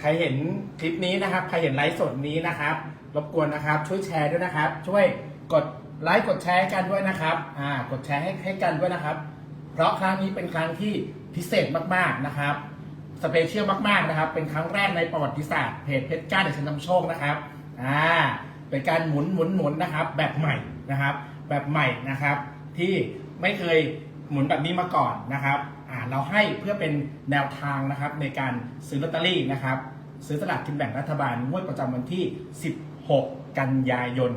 ใครเห็นคลิปนี้นะครับ ใครเห็นไลฟ์สดนี้นะครับ รบกวนนะครับ ช่วยแชร์ด้วยนะครับ ช่วยกดไลค์กดแชร์ให้กันด้วยนะครับ อ่า กดแชร์ให้ให้กันด้วยนะครับ เพราะครั้งนี้เป็นครั้งที่พิเศษมากๆนะครับ สเปเชียลมากๆนะครับ เป็นครั้งแรกในประวัติศาสตร์เพจเพชรก้าเดชนำโชคนะครับ อ่า เป็นการหมุนหมุนหมุนนะครับ แบบใหม่นะครับ แบบใหม่นะครับ ที่ไม่เคยหมุนแบบนี้มาก่อนนะครับ เราให้เพื่อเป็นแนวทางนะครับในการซื้อลอตเตอรี่นะครับ ซื้อสลากกินแบ่งรัฐบาลงวดประจำวันที่ 16 กันยายน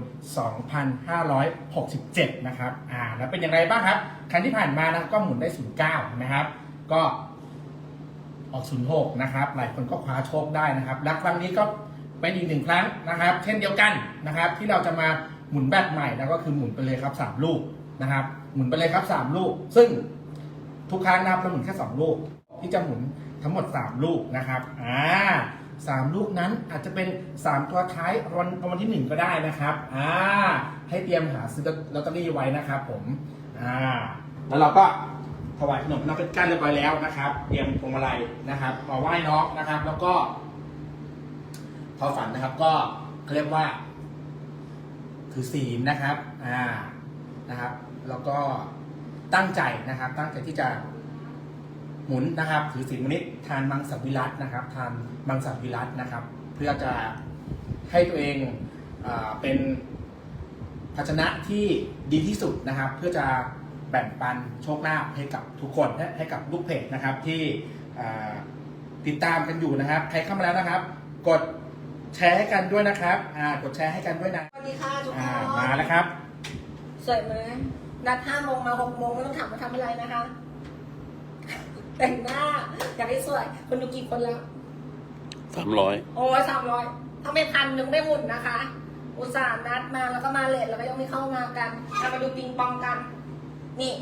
2567 นะครับอ่าแล้วเป็นอย่างไรบ้างครับ ครั้งที่ผ่านมานะก็หมุนได้ 09 นะครับ ก็ออก 06 นะครับ หลายคนก็คว้าโชคได้นะครับ และครั้งนี้ก็เป็นอีกหนึ่งครั้งนะครับ เช่นเดียวกันนะครับ ที่เราจะมาหมุนแบบใหม่แล้วก็คือหมุนไปเลยครับ 3 ลูกนะครับ หมุนไปเลยครับ 3 ลูก ซึ่ง ทุกครั้งนะครับเราหมุนแค่2ลูกที่จะหมุนทั้งหมด3ลูกนะครับอ่าสามลูกนั้นอาจจะเป็น3ตัวท้ายรางวัลรางวัลที่1ก็ได้นะครับอ่าให้เตรียมหาซื้อลอตเตอรี่ไว้นะครับ ผมอ่าแล้วเราก็ถวายขนมน้องเป็นก้านเรียบร้อยแล้วนะครับ เตรียมพวงมาลัยนะครับมาไหว้น้องนะครับ แล้วก็ทอฝันนะครับก็เขาเรียกว่า ถือศีลนะครับ อ่านะครับ แล้วก็ ตั้งใจนะครับ ตั้งใจที่จะหมุนนะครับถือศีลวันนี้ทานมังสวิรัตนะครับ ทานมังสวิรัตนะครับ เพื่อจะให้ตัวเองอ่าเป็นภาชนะที่ดีที่สุดนะครับ เพื่อจะแบ่งปันโชคลาภให้กับทุกคนและให้กับลูกเพจนะครับที่อ่าติดตามกันอยู่นะครับใครเข้ามาแล้วนะครับ กดแชร์ให้กันด้วยนะครับอ่ากดแชร์ให้กันด้วยนะสวัสดีค่ะทุกคอ่านมาแล้วครับสวยไหม นัดห้าโมงมาหกโมงไม่ต้องถามมาทำอะไรนะคะ แต่งหน้า อยากให้สวย คนดูกี่คนแล้วสามร้อยโอ้ยสามร้อยถ้าไม่พันหนึ่งไม่หมุนนะคะ อุตส่าห์นัดมาแล้วก็มาเลทแล้วก็ยังไม่เข้ามากันเอามาดูปิงปองกัน นี่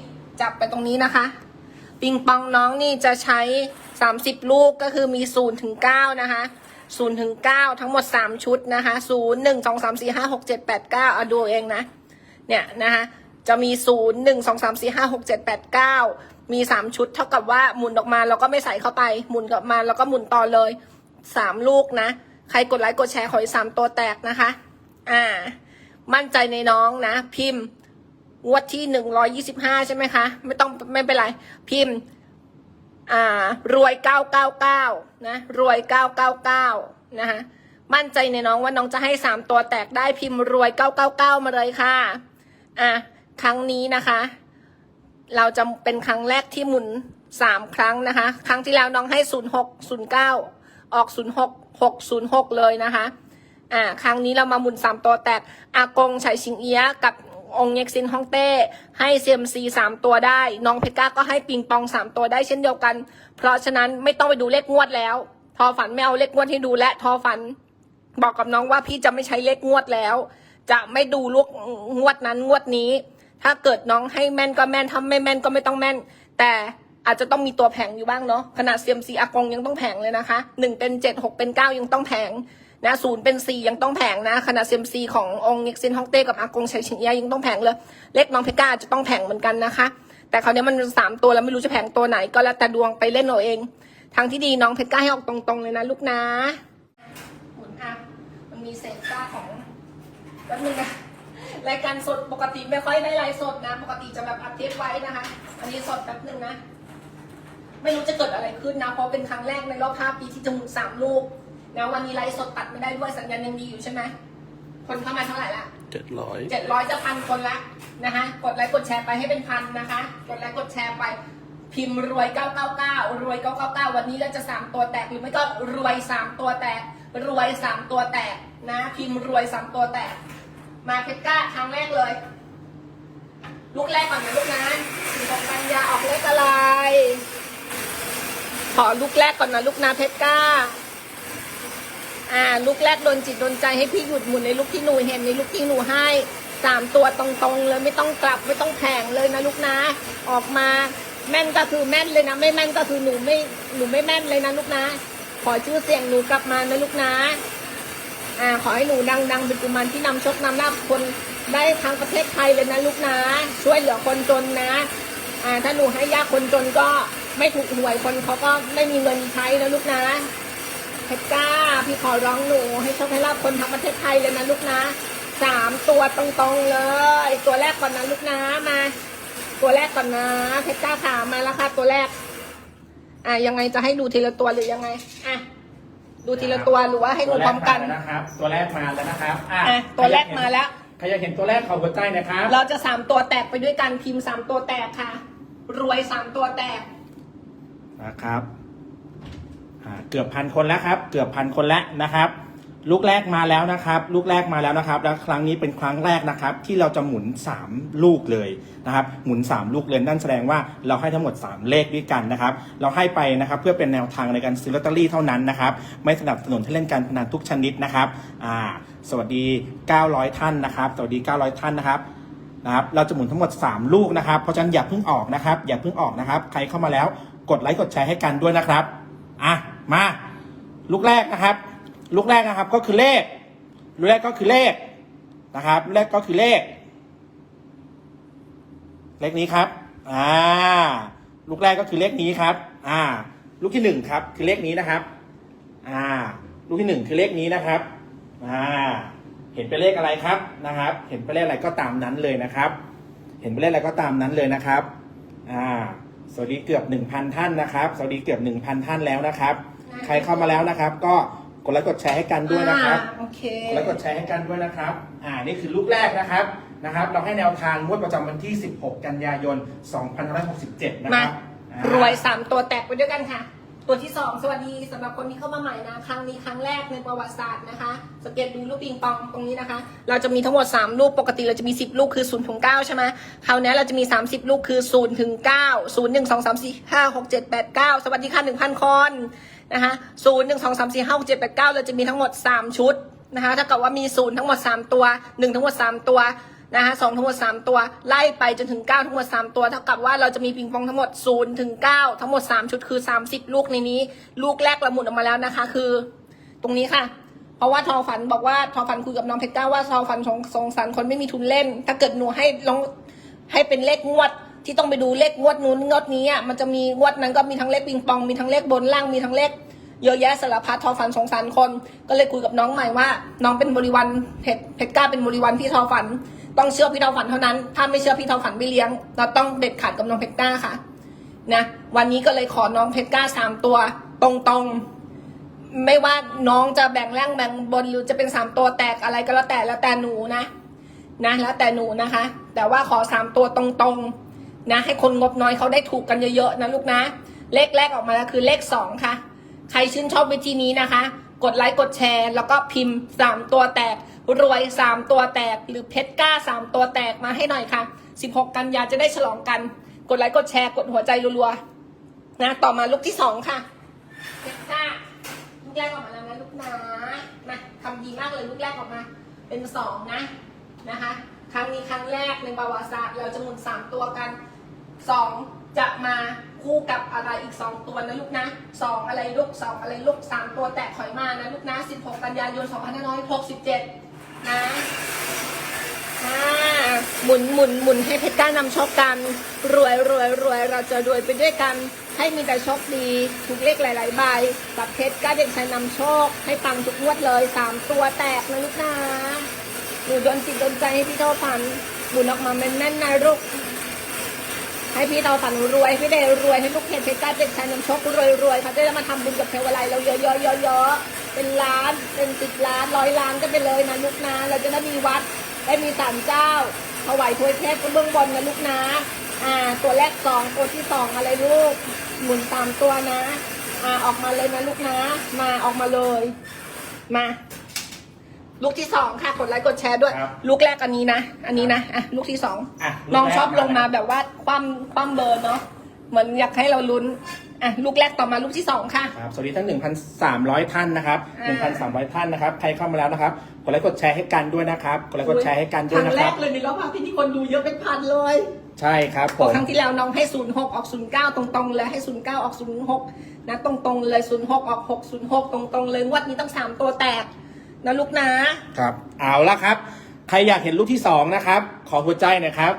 จับไปตรงนี้นะคะ ปิงปองน้องนี่จะใช้30ลูกก็คือมี0ถึง9นะคะ0ถึง9ทั้งหมด3ชุดนะคะ0 1 2 3 4 5 6 7 8 9เอาดูเองนะ เนี่ยนะคะ จะมี 0 1 2 3 4 5 6 7 8 9 มี 3 ชุด เท่ากับว่าหมุนออกมาแล้วก็ไม่ใส่เข้าไป หมุนกลับมาแล้วก็หมุนต่อเลย 3 ลูกนะ ใครกดไลค์กดแชร์ขอให้สามตัวแตกนะคะ อ่า มั่นใจในน้องนะ พิมพ์งวดที่หนึ่งร้อยี่สิบห้าใช่ไหมคะ ไม่ต้องไม่เป็นไร พิมพ์ อ่า รวยเก้าเก้าเก้านะ รวยเก้าเก้าเก้านะคะมั่นใจในน้องว่าน้องจะให้สามตัวแตกได้พิมพ์รวยเก้าเก้าเก้ามาเลยค่ะ อะ ครั้งนี้นะคะ เราจะเป็นครั้งแรกที่หมุนสามครั้งนะคะ ครั้งที่แล้วน้องให้ศูนย์หกศูนย์เก้าออกศูนย์หกหกศูนย์หกเลยนะคะ อ่า ครั้งนี้เรามาหมุนสามตัวแตกอากงชัยชิงเอียะกับองค์เยกซินฮ่องเต้ ให้เซียมซีสามตัวได้ น้องเพชรก้าก็ให้ปิงปองสามตัวได้เช่นเดียวกัน เพราะฉะนั้นไม่ต้องไปดูเลขงวดแล้ว ทอฝันไม่เอาเลขงวดให้ดูและทอฝัน บอกกับน้องว่าพี่จะไม่ใช้เลขงวดแล้ว จะไม่ดูลูกงวดนั้นงวดนี้ ถ้าเกิดน้องให้แม่นก็แม่นถ้าไม่แม่นก็ไม่ต้องแม่น แต่อาจจะต้องมีตัวแผงอยู่บ้างเนาะขนาดเซียมซีอากงยังต้องแผงเลยนะคะหนึ่งเป็นเจ็ดหกเป็นเก้ายังต้องแผงนะศูนย์เป็นสี่ยังต้องแผงนะขนาดเซียมซีขององค์เอกซินฮ่องเต้กับอากงชัยชิงเอียะยังต้องแผงเลย เลขน้องเพก้าจะต้องแผงเหมือนกันนะคะ แต่คราวนี้มันสามตัวแล้วไม่รู้จะแผงตัวไหนก็แล้วแต่ดวงไปเล่นเอาเอง ทางที่ดีน้องเพก้าให้ออกตรงๆเลยนะลูกนะหมุนอะมันมีเศษก้าของแป๊บนึงนะ รายการสดปกติไม่ค่อยได้ไลฟ์สดนะ ปกติจะแบบอัดเทปไว้นะคะอันนี้สดแป๊บนึงนะ ไม่รู้จะเกิดอะไรขึ้นนะ เพราะเป็นครั้งแรกในรอบห้าปีที่จะหมุนสามลูกนะวันนี้ไลฟ์สดตัดไม่ได้ด้วยสัญญาณยังดีอยู่ใช่ไหมคนเข้ามาเท่าไหร่ละเจ็ดร้อยเจ็ดร้อยจะพันคนละนะคะกดไลค์กดแชร์ไปให้เป็นพันนะคะ กดไลค์กดแชร์ไปพิมพ์รวย 999 รวย 999 วันนี้ก็จะสามตัวแตกหรือไม่ก็รวยสามตัวแตก รวยสามตัวแตกนะ พิมพ์รวยสามตัวแตก มาเพชรก้าครั้งแรกเลย ลูกแรกก่อนนะลูกนะสี่หกกันยาออกเลขอะไร ขอลูกแรกก่อนนะลูกนะเพชรก้า อ่า ลูกแรกโดนจิตโดนใจให้พี่หยุดหมุนในลูกที่หนูเห็นในลูกที่หนูให้สามตัวตรงๆเลยไม่ต้องกลับไม่ต้องแผงเลยนะลูกนะ ออกมาแม่นก็คือแม่นเลยนะ ไม่แม่นก็คือหนูไม่หนูไม่แม่นเลยนะลูกนะ ขอชื่อเสียงหนูกลับมานะลูกนะ อ่าขอให้หนูดังๆเป็นกุมารที่นำโชคนำลาภคนได้ทั้งประเทศไทยเลยนะลูกนะ ช่วยเหลือคนจนนะอ่าถ้าหนูให้ยากคนจนก็ไม่ถูกหวยคนเขาก็ไม่มีเงินใช้นะลูกนะเพชรก้าพี่ขอร้องหนูให้โชคให้ลาบคนทั้งประเทศไทยเลยนะลูกนะสามตัวตรงๆเลย ตัวแรกก่อนนะลูกนะมา ตัวแรกก่อนนะเพชรก้าขามาแล้วค่ะตัวแรก อะยังไงจะให้ดูทีละตัวหรือยังไงอะ ดูทีละตัวหรือว่าให้ดูพร้อมกัน ตัวแรมาแล้วนะครับ ตัวแรกมาแล้วนะครับอะอะตัวแรกมาแล้ว ใครอยากเห็นตัวแรกขอหัวใจนะครับ เราจะสามตัวแตกไปด้วยกันพิมพ์สามตัวแตกค่ะ รวยสามตัวแตก นะครับอ่าเกือบพันคนแล้วครับ เกือบพันคนแล้วนะครับ ลูกแรกมาแล้วนะครับ ลูกแรกมาแล้วนะครับแล้วครั้งนี้เป็นครั้งแรกนะครับ ที่เราจะหมุน 3 ลูกเลยนะครับ หมุน 3 ลูกเลยนั่นแสดงว่าเราให้ทั้งหมด 3 เลขด้วยกันนะครับ เราให้ไปนะครับเพื่อเป็นแนวทางในการซื้อลอตเตอรี่เท่านั้นนะครับ ไม่สนับสนุนให้เล่นการพนันทุกชนิดนะครับอ่าสวัสดี 900 ท่านนะครับ สวัสดี 900 ท่านนะครับนะครับ เราจะหมุนทั้งหมด 3 ลูกนะครับ เพราะฉะนั้นอย่าเพิ่งออกนะครับ อย่าเพิ่งออกนะครับ ใครเข้ามาแล้วกดไลค์กดแชร์ให้กันด้วยนะครับอะมาลูกแรกนะครับ ลูกแรกนะครับก็คือเลขลูกแรกก็คือเลขนะครับลูกแรกก็คือเลข เลขนี้ครับอ่าลูกแรกก็คือเลขนี้ครับ อ่า ลูกที่หนึ่งครับ คือเลขนี้นะครับ อ่า ลูกที่หนึ่งคือเลขนี้นะครับ อ่า เห็นเป็นเลขอะไรครับนะครับ เห็นเป็นเลขอะไรก็ตามนั้นเลยนะครับ เห็นเป็นเลขอะไรก็ตามนั้นเลยนะครับ อ่า สวัสดีเกือบ1,000ท่านนะครับ สวัสดีเกือบ1,000ท่านแล้วนะครับ ใครเข้ามาแล้วนะครับ ก็ กดไลค์กดแชร์ให้กันด้วยนะครับอ่าโอเคกดไลค์กดแชร์ให้กันด้วยนะครับ อ่า นี่คือลูกแรกนะครับ นะครับ เราให้แนวทางงวดประจำวันที่ 16 กันยายน 2567 นะคมารับอ่ารวยสามตัวแตกไปด้วยกันค่ะ ตัวที่สองสวัสดีสำหรับคนที่เข้ามาใหม่นะ ครั้งนี้ครั้งแรกในประวัติศาสตร์นะคะสังเกตดูลูกปิงปองตรงนี้นะคะ เราจะมีทั้งหมด 3 ลูกปกติเราจะมี 10 ลูกคือ0ถึง9ใช่ไหมคราวนี้เราจะมี 30 ลูกคือ0ถึง9 0 1 2 3 4 5 6 7 8 9 สวัสดีค่ะ1,000 คน นะคะ0 1 2 3 4 5 6 7 8 9เราจะมีทั้งหมด3ชุดนะคะถ้าเกิดว่ามี0ทั้งหมด3ตัว1ทั้งหมด3ตัวนะคะสองทั้งหมด3ตัวไล่ไปจนถึง9ทั้งหมด3ตัว เท่ากับว่าเราจะมีปิงปองทั้งหมด0ถึง9ทั้งหมด3ชุดคือ30ลูกในนี้ ลูกแรกละหมุนออกมาแล้วนะคะ คือ ตรงนี้ค่ะเพราะว่าทอฝันบอกว่าทอฝันคุยกับน้องเพชรก้าว่าทอฝันสงสงสารคนไม่มีทุนเล่น ถ้าเกิดหนูให้ลองให้เป็นเลขงวด ที่ต้องไปดูเลขงวดนู้นงวดนี้อะมันจะมีงวดนั้นก็มีทั้งเลขปิงปองมีทั้งเลขบนล่างมีทั้งเลขเยอะแยะสารพัดทอฝันสงสารคน ก็เลยคุยกับน้องใหม่ว่า น้องเป็นบริวารเพชรเพชรก้าเป็นบริวารพี่ทอฝัน ต้องเชื่อพี่ทอฝันเท่านั้น ถ้าไม่เชื่อพี่ทอฝันไม่เลี้ยง เราต้องเด็ดขาดกับน้องเพชรก้าค่ะนะวันนี้ก็เลยขอน้องเพชรก้าสามตัว ตรงๆ ไม่ว่าน้องจะแบ่งล่างแบ่งบนหรือจะเป็นสามตัวแตกอะไรก็แล้วแต่แล้วแต่หนูนะนะแล้วแต่หนูนะคะ แต่ว่าขอสามตัวตรงๆ นะให้คนงบน้อยเขาได้ถูกกันเยอะๆนะลูกนะ เลขแรกออกมาแล้วคือเลขสองค่ะ ใครชื่นชอบวิธีนี้นะคะ กดไลค์กดแชร์ แล้วก็พิมพ์สามตัวแตก รวยสามตัวแตก หรือเพชรกล้าสามตัวแตกมาให้หน่อยค่ะสิบหกกันยาจะได้ฉลองกัน กดไลค์กดแชร์กดหัวใจรัวๆนะต่อมาลูกที่สองค่ะเพชรกล้าลูกแรกออกมาแล้วนะลูกนะมาทำดีมากเลยลูกแรกออกมา เป็นสองนะนะคะ ครั้งนี้ครั้งแรกในประวัติศาสตร์เราจะหมุนสามตัวกัน สองจะมาคู่กับอะไรอีกสองตัวนะลูกนะสองอะไรลูกสองอะไรลูกสามตัวแตกถอยมานะลูกนะสิบหกกันยายนสองพันหน้อยหกสิบเจ็ดนะอ่าหมุนหมุนหมุนให้เพชรก้านำโชคกัน รวยรวยรวยเราจะรวยไปด้วยกัน ให้มีแต่โชคดีถูกเลขหลาย ๆ ใบกับเพชรก้าเด็กชายนำโชค ให้ปังทุกงวดเลยสามตัวแตกนะลูกนะหนูโดนจิตโดนใจให้พี่เท่าฝันหมุนออกมาแม่นๆนะลูก ให้พี่เราฝันรวยพี่เดรวยให้ลูกเพจเพชรกล้าเด็กชายนำโชครวยรวยเขาจะได้มาทำบุญกับเทวไลเราเยอะๆเยอะๆเป็นล้านเป็นสิบล้านร้อยล้านก็ไปเลยนะลูกนะเราจะได้มีวัดได้มีศาลเจ้าถวายถ้วยเทพเบื้องบนนะลูกนะอ่า ตัวแรกสองตัวที่สองอะไรลูกหมุนตามตัวนะ อ่าออกมาเลยนะลูกนะ มาออกมาเลย มา ลูกที่สองค่ะกดไลค์กดแชร์ด้วย ครับลูกแรกอันนี้นะ อันนี้นะอะลูกที่สองอะน้องชอบลูกแรกลงมาแบบว่าคว่ำคว่ำเบอร์เนาะเหมือนอยากให้เราลุ้นอะลูกแรกต่อมาลูกที่สองค่ะ ครับสวัสดีทั้ง 1,300 ท่านนะครับ อ่า 1,300 ท่านนะครับ ใครเข้ามาแล้วนะครับ กดไลค์กดแชร์ให้กันด้วยนะครับ กดไลค์กดแชร์ให้กันด้วยนะครั้งคแรรับ กเลยในรอบภาคที่มีคนดูเยอะเป็นพันเลยใช่ครับผพอมครั้งที่แล้วน้องให้06ออก09ตรงๆเลยให้09ออก06นะตรงๆเลย06ออก606ตรงๆเลยงวดนี้ต้อง3ตัวแตก นะลูกนะครับ เอาละครับ ใครอยากเห็นลูกที่สองนะครับ ขอหัวใจหนะครับ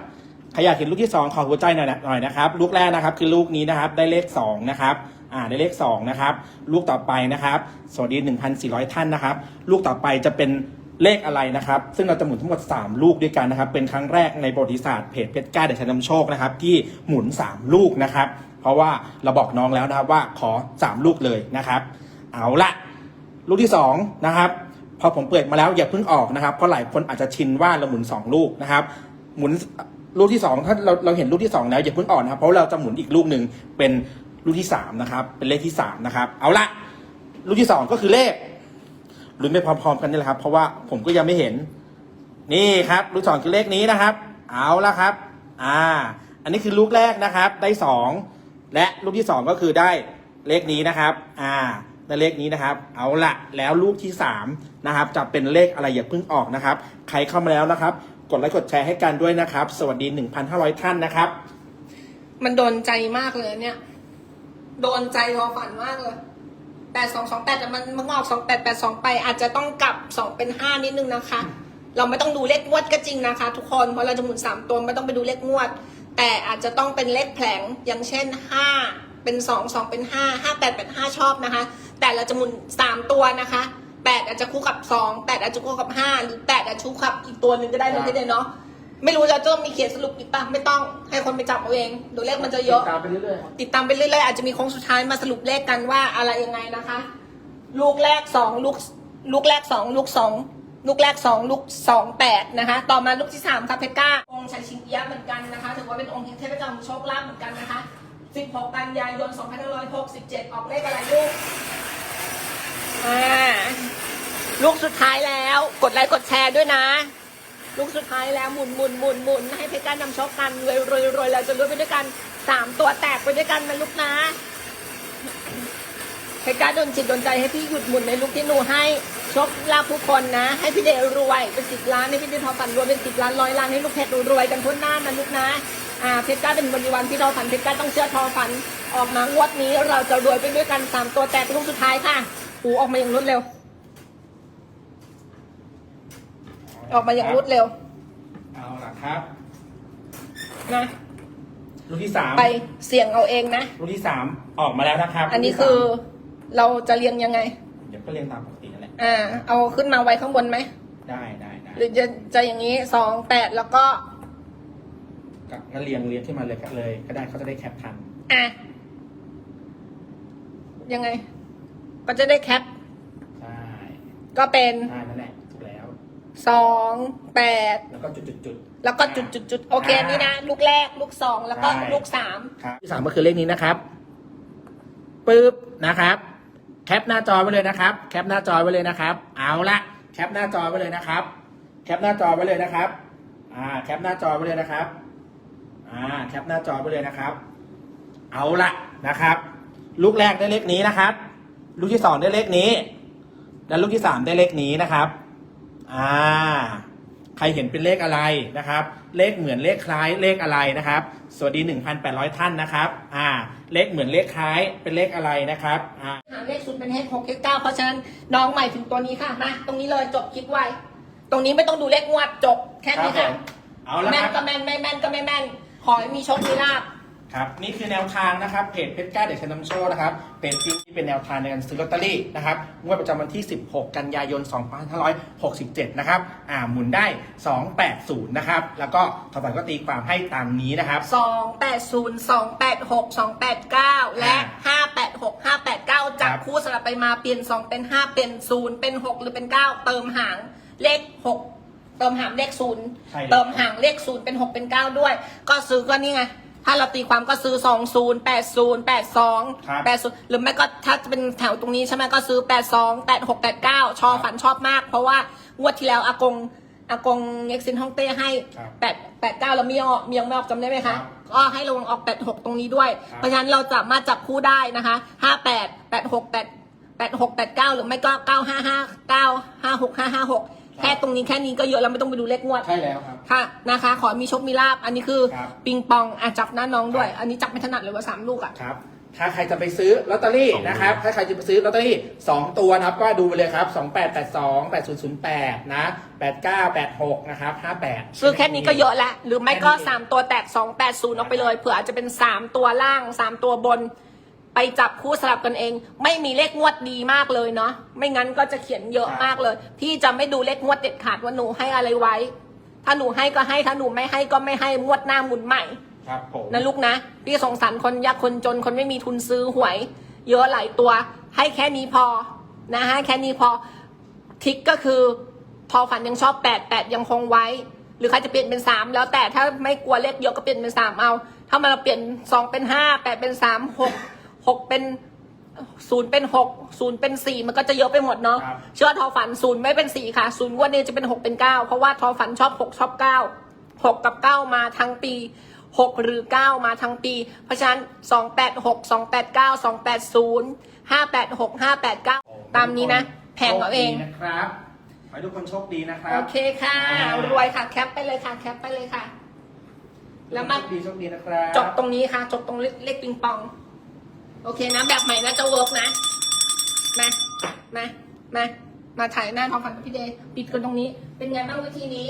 ใครอยากเห็นลูกที่สองขอหัวใจหน่อยหน่อยนะครับ ลูกแรกนะครับคือลูกนี้นะครับ ได้เลขสองนะครับ อ่าได้เลขสองนะครับ ลูกต่อไปนะครับ สวัสดี 1,400 ท่านนะครับ ลูกต่อไปจะเป็นเลขอะไรนะครับ ซึ่งเราจะหมุนทั้งหมด 3 ลูกด้วยกันนะครับ เป็นครั้งแรกในประวัติศาสตร์เพจเพชรกล้าเดชนำโชคนะครับที่หมุน 3 ลูกนะครับ เพราะว่าเราบอกน้องแล้วนะครับว่าขอ 3 ลูกเลยนะครับ เอาละลูกที่2นะครับ พอผมเปิดมาแล้วอย่าเพิ่งออกนะครับ เพราะหลายคนอาจจะชินว่าเราหมุน 2 ลูกนะครับ หมุนลูกที่ 2 ถ้าเราเราเห็นลูกที่ 2 แล้วอย่าเพิ่งออกนะครับ เพราะเราจะหมุนอีกลูกหนึ่งเป็นลูกที่3นะครับ เป็นเลขที่3นะครับ เอาละลูกที่ 2 ก็คือเลขลุ้นไปพร้อมๆ กันนี่แหละครับ เพราะว่าผมก็ยังไม่เห็น นี่ครับ ลูกสองคือเลขนี้นะครับ เอาละครับ อ่า อันนี้คือลูกแรกนะครับ ได้สองและลูกที่สองก็คือได้เลขนี้นะครับ อ่า ได้เลขนี้นะครับ เอาละแล้วลูกที่สามนะครับจะเป็นเลขอะไรอย่าเพิ่งออกนะครับ ใครเข้ามาแล้วนะครับ กดไลค์กดแชร์ให้กันด้วยนะครับ สวัสดี 1,500 ท่านนะครับ มันโดนใจมากเลยเนี่ย โดนใจพอฝันมากเลยแปดสองสองแปดแต่มันมันออกสองแปดแปดสองไปอาจจะต้องกลับสองเป็นห้านิดนึงนะคะ เราไม่ต้องดูเลขงวดก็จริงนะคะ ทุกคนเพราะเราจะหมุนสามตัวไม่ต้องไปดูเลขงวด แต่อาจจะต้องเป็นเลขแผลงอย่างเช่นห้าเป็นสองสองเป็นห้าห้าแปดเป็นห้าชอบนะคะ แต่เราจะหมุนสามตัวนะคะแปดอาจจะคู่กับสองแปดอาจจะคู่กับห้าหรือแปดอาจจะคู่กับอีกตัวหนึ่งก็ได้เลยทีเดียวเนาะไม่รู้จะต้องมีเขียนสรุปอีกปะไม่ต้องให้คนไปจับเอาเองดูเลขมันจะเยอะ ตามไปเรื่อยๆครับติดตามไปเรื่อยๆอาจจะมีโค้งสุดท้ายมาสรุปเลขกันว่าอะไรยังไงนะคะ ลูกแรกสองลูกลูกแรกสองลูกสองลูกแรกสองลูกสองแปดนะคะ ต่อมาลูกที่สามค่ะเพชรก้าองค์ชัยชิงเอียะเหมือนกันนะคะถือว่าเป็นองค์เทพเจ้าโชคลาภเหมือนกันนะคะ 16 กันยายน 2567 ออกเลขอะไรลูก อ่าลูกสุดท้ายแล้ว กดไลค์กดแชร์ด้วยนะ ลูกสุดท้ายแล้วหมุนหมุนหมุนหมุนให้เพชรก้านำโชคกันรวยรวยรวยเราจะรวยไปด้วยกันสามตัวแตกไปด้วยกันนะลูกนะเพชรก้าโดนจิตโดนใจให้พี่หยุดหมุนในลูกที่หนูให้โชคลาภผู้คนนะ ให้พี่เดรวยเป็นสิบล้านให้พี่เดทอฝันรวยเป็นสิบล้านร้อยล้านให้ลูกเพชรรวยกันทุนหน้านะลูกนะอ่าเพชรก้าเป็นบริวารที่ทอฝันเพชรก้าต้องเชื่อทอฝันออกมางวดนี้เราจะรวยไปด้วยกันสามตัวแตกลูกสุดท้ายค่ะ หูออกมาอย่างรวดเร็ว ออกมาอย่างรวดเร็ว เอาละครับ นะลูกที่สามไปเสี่ยงเอาเองนะ ลูกที่สามออกมาแล้วนะครับอันนี้ลูกที่คือสามเราจะเรียงยังไง เดี๋ยวก็เรียงตามปกตินั่นแหละ อ่า เอาขึ้นมาไว้ข้างบนไหม ได้ได้ได้หรือจะจะอย่างนี้สองแปดแล้วก็ก็งั้นเรียงเรียงขึ้นมาเลยก็เลย ก็ได้เขาจะได้แคปทัน อะยังไง ก็จะได้แคปใช่ก็เป็นใช่นั่นแหละถูกแล้ว สองแปดแล้วก็จุดจุดจุด แล้วก็จุดจุดจุดโอเคอันนี่นะ ลูกแรก ลูกสองแล้วก็ใช่ ลูกสามครับที่สามก็คือเลขนี้นะครับปึ๊บนะครับ แคปหน้าจอไว้เลยนะครับ แคปหน้าจอไว้เลยนะครับ เอาละแคปหน้าจอไว้เลยนะครับ แคปหน้าจอไว้เลยนะครับ อ่า แคปหน้าจอไว้เลยนะครับ อ่า แคปหน้าจอไว้เลยนะครับ เอาละนะครับ ลูกแรกได้เลขนี้นะครับ ลูกที่สองได้เลขนี้ และลูกที่สามได้เลขนี้นะครับ อ่า ใครเห็นเป็นเลขอะไรนะครับ เลขเหมือนเลขคล้ายเลขอะไรนะครับ สวัสดี 1,800 ท่านนะครับ อ่า เลขเหมือนเลขคล้ายเป็นเลขอะไรนะครับ อ่า หาเลขศูนย์เป็นเลขหกเลขเก้าเพราะฉะนั้นน้องใหม่ถึงตัวนี้ค่ะมาตรงนี้เลยจบคลิปไว้ ตรงนี้ไม่ต้องดูเลขงวดจบแค่ครันี้บผค่ะมเอาละแม่คนรับ ก็แม่นไม่แม่นก็ไม่แม่น ขอให้มีโชค มีลาภ ครับนี่คือแนวทางนะครับเพจเพชรกล้าเด็กชนำโชคนะครับเป็นจริงที่เป็นแนวทางในการซื้อลอตเตอรี่นะครับงวดประจำวันที่ 16 กันยายน 2567 นะครับอ่าหมุนได้ 280 นะครับแล้วก็ทอฝันก็ตีความให้ตามนี้นะครับสองแปดศูนย์สองแปดหกสองแปดเก้าและห้าแปดหกห้าแปดเก้าจับครับคู่สลับไปมาเปลี่ยนสองเป็นห้าเป็นศูนย์เป็นหกหรือเป็นเก้าเติมหางเลขหกเติมหางเลขศูนย์ใช่แล้วเติมหางเลขศูนย์เป็นหกเป็นเก้าด้วย ก็ซื้อก็นี่ไง ถ้าเราตีความก็ซื้อสองศูนย์แปดศูนย์แปดสองแปดศูนย์หรือไม่ก็ถ้าจะเป็นแถวตรงนี้ใช่ไหมก็ซื้อแปดสองแปดหกแปดเก้าชอฝันชอบมาก เพราะว่างวดที่แล้วอากงอากงเอ็กซินฮ่องเต้ให้แปดแปดเก้าเราเมียงเมียงไม่ออกจำได้ไหมคะก็ให้ระวังออกแปดหกตรงนี้ด้วยเพราะฉะนั้นเราจะมาจับคู่ได้นะคะห้าแปดแปดหกแปดแปดหกแปดเก้าหรือไม่ก็เก้าห้าห้าเก้าห้าหกห้าห้าหก แค่ตรงนี้แค่นี้ก็เยอะแล้วไม่ต้องไปดูเลขงวด ใช่แล้วครับ ค่ะนะคะ ขอมีโชคมีลาบ อันนี้คือครับปิงปองอะจับหน้าน้องด้วย ครับ อันนี้จับไม่ถนัดเลยว่าสามลูกอะ ครับ ถ้าใครจะไปซื้อลอตเตอรี่สองนะครับ ถ้าใครจะไปซื้อลอตเตอรี่ 2 ตัวนะครับ ก็ดูไปเลยครับ 2882 8008 นะ 89 86 นะครับ 58 ซื้อแค่นี้ก็เยอะแล้วหรือไม่ก็ แค่นี้สามตัวแตกสองแปดศูนย์ออกไปเลย เผื่ออาจจะเป็นสามตัวล่างสามตัวบน ไปจับคู่สลับกันเอง ไม่มีเลขงวดดีมากเลยเนาะไม่งั้นก็จะเขียนเยอะมากเลย พี่จะไม่ดูเลขงวดเด็ดขาดว่าหนูให้อะไรไว้ ถ้าหนูให้ก็ให้ถ้าหนูไม่ให้ก็ไม่ให้งวดหน้าหมุนใหม่ครับผมนะลูกนะพี่สงสารคนยากคนจนคนไม่มีทุนซื้อหวย เยอะหลายตัว ให้แค่นี้พอนะให้แค่นี้พอทิกก็คือทอฝันยังชอบแปดแปดยังคงไว้ หรือใครจะเปลี่ยนเป็นสามแล้วแต่ถ้าไม่กลัวเลขเยอะก็เปลี่ยนเป็นสามเอา ถ้ามันเราเปลี่ยนสองเป็นห้าแปดเป็นสามหก หกเป็นศูนย์เป็นหกศูนย์เป็นสี่มันก็จะเยอะไปหมดเนาะครับ เชื่อทอฝันศูนย์ไม่เป็นสี่ค่ะศูนย์งวันนี้จะเป็นหกเป็นเก้าเพราะว่าทอฝันชอบหกชอบเก้าหกกับเก้ามาทั้งปีหกหรือเก้ามาทั้งปี เพราะฉะนั้นสองแปดหกสองแปดเก้าสองแปดศูนย์ห้าแปดหกห้าแปดเก้าตามนี้นะแพงเอาเอง โชคดีนะครับขอให้ทุกคนโชคดีนะครับโอเคค่ะอ่ารวยค่ะแคปไปเลยค่ะ แคปไปเลยค่ะ แล้วมา โชคดีโชคดีนะครับ จบตรงนี้ค่ะ จบตรงเลขปิงปอง โอเคนะ แบบใหม่น่าจะเวิร์กนะมามามามาถ่ายหน้าทองฝันกับพี่เดย์ปิดกันตรงนี้ เป็นไงบ้างวิธีนี้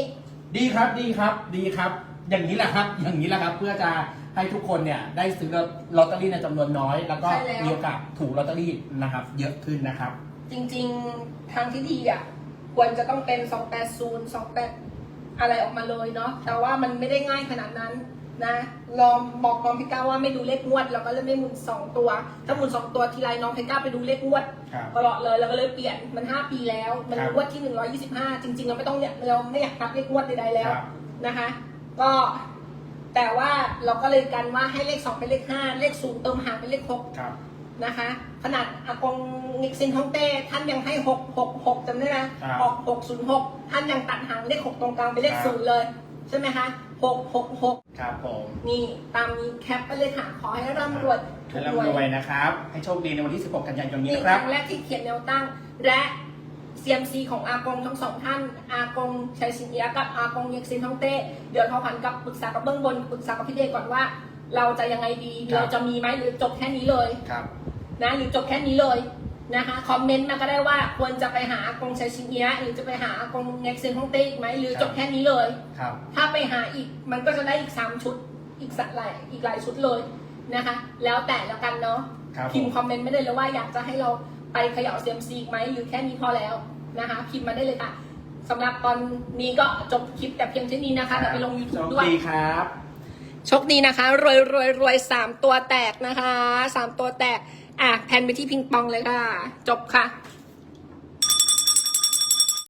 ดีครับดีครับดีครับ อย่างนี้แหละครับ อย่างนี้แหละครับ เพื่อจะให้ทุกคนเนี่ยได้ซื้อลอตเตอรี่ในจำนวนน้อย แล้วก็ใช่แล้ว มีโอกาสถูกลอตเตอรี่นะครับ เยอะขึ้นนะครับ จริงๆทางที่ดีอะ ควรจะต้องเป็น 280 28 อะไรออกมาเลยเนาะแต่ว่ามันไม่ได้ง่ายขนาดนั้น นะลองบอกน้องพิก้าว่าไม่ดูเลขงวดแล้วก็เลยไม่หมุน2ตัว ถ้าหมุน2ตัวทีไรน้องพิก้าไปดูเลขงวดครับ ตลอดเลยแล้วก็เลยเปลี่ยนมัน 5 ปีแล้ว มันครับงวดที่ 125 จริง ๆ เราไม่ต้องเนี่ยเราไม่อยากนับเลขงวดใดๆแล้วครับ นะคะ ก็แต่ว่าเราก็เลยกันว่าให้เลข 2 เป็นเลข 5 เลข0เติมหารเป็นเลข 6 ครับ นะคะขนาดอากงนิกซินฮ่องเต้ท่านยังให้หกหกหกจำได้ไหมครับหกหกศูนย์หกท่านยังตัดหางเลขหกตรงกลางเป็นเลขครับ ศูนย์เลย ใช่ไหมคะ หกหกหกครับผมนี่ตามนี้แคปไปเลยค่ะ ขอให้ร่ำรวยถูให้กหวยร่ำรวยนะครับ ให้โชคดีในวันที่ 16 กันยายนนี้นี่นะคครับรั้งแรกที่เขียนแนวตั้ง และ CMC ของอากงทั้งสองท่าน อากงชัยสินเอียะกับอากงเยกซินฮ่องเต้ เดี๋ยวทอผันกับปรึกษากับเบื้องบนปรึกษากับพี่เดย์ก่อนว่า เราจะยังไงดีครับเราจะมีไหมหรือจบแค่นี้เลย ครับ นะหรือจบแค่นี้เลย นะคะคอมเมนต์มาก็ได้ว่าควรจะไปหาอากงชัยชินเอียะหรือจะไปหาอากงเน็กเซนฮ่องเต้อีกไหมหรือครับจบแค่นี้เลย ครับ ถ้าไปหาอีกมันก็จะได้อีก3ชุดอีกสักหลายอีกหลายชุดเลยนะคะ แล้วแต่ละกันเนาะครับพิมผพ์คอมเมนต์ไม่ได้เลยว่าอยากจะให้เราไปเขย่าเซียมซีอีกไหมหรือแค่นี้พอแล้วนะคะ พิมพ์มาได้เลยค่ะสำหรับตอนนี้ก็จบคลิปแต่เพียงเท่านี้นะคะเดี๋ยวไปลงโช YouTube คด้วย ดีครับ โชคดีนะคะ รวยรวยรวยสามตัวแตกนะคะสามตัวแตก อะแพนไปที่พิงปองเลยค่ะ จบค่ะ